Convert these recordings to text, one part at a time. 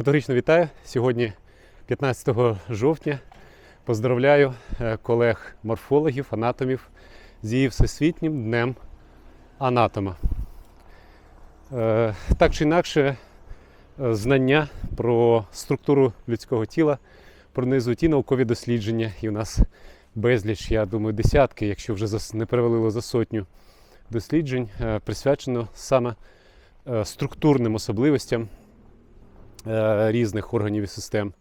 Категорично вітаю. Сьогодні 15 жовтня. Поздравляю е, колег-морфологів, анатомів з її Всесвітнім днем анатома. Е, Так чи інакше, е, знання про структуру людського тіла пронизують ті наукові дослідження, і у нас безліч, я думаю, десятки, якщо вже не перевалило за сотню досліджень, присвячено саме структурним особливостям різних органів і систем.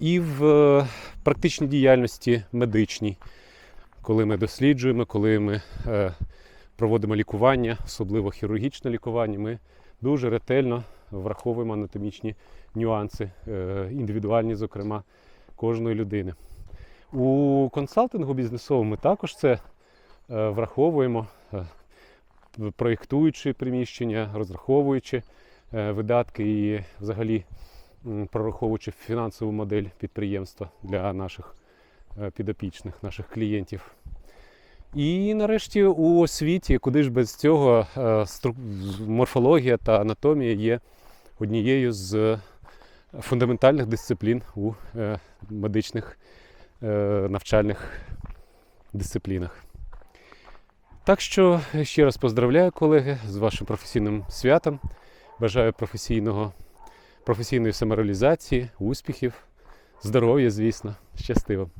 І в е, практичній діяльності медичній, коли ми досліджуємо, коли ми е, проводимо лікування, особливо хірургічне лікування, ми дуже ретельно враховуємо анатомічні нюанси, е, індивідуальні, зокрема, кожної людини. У консалтингу бізнесовому також це е, враховуємо, е, проєктуючи приміщення, розраховуючи е, видатки і взагалі прораховуючи фінансову модель підприємства для наших е, підопічних, наших клієнтів. І нарешті у освіті, куди ж без цього, е, морфологія та анатомія є однією з фундаментальних дисциплін у е, медичних е, навчальних дисциплінах. Так що ще раз поздравляю, колеги, з вашим професійним святом. Бажаю професійного, професійної самореалізації, успіхів, здоров'я, звісно, щастиво.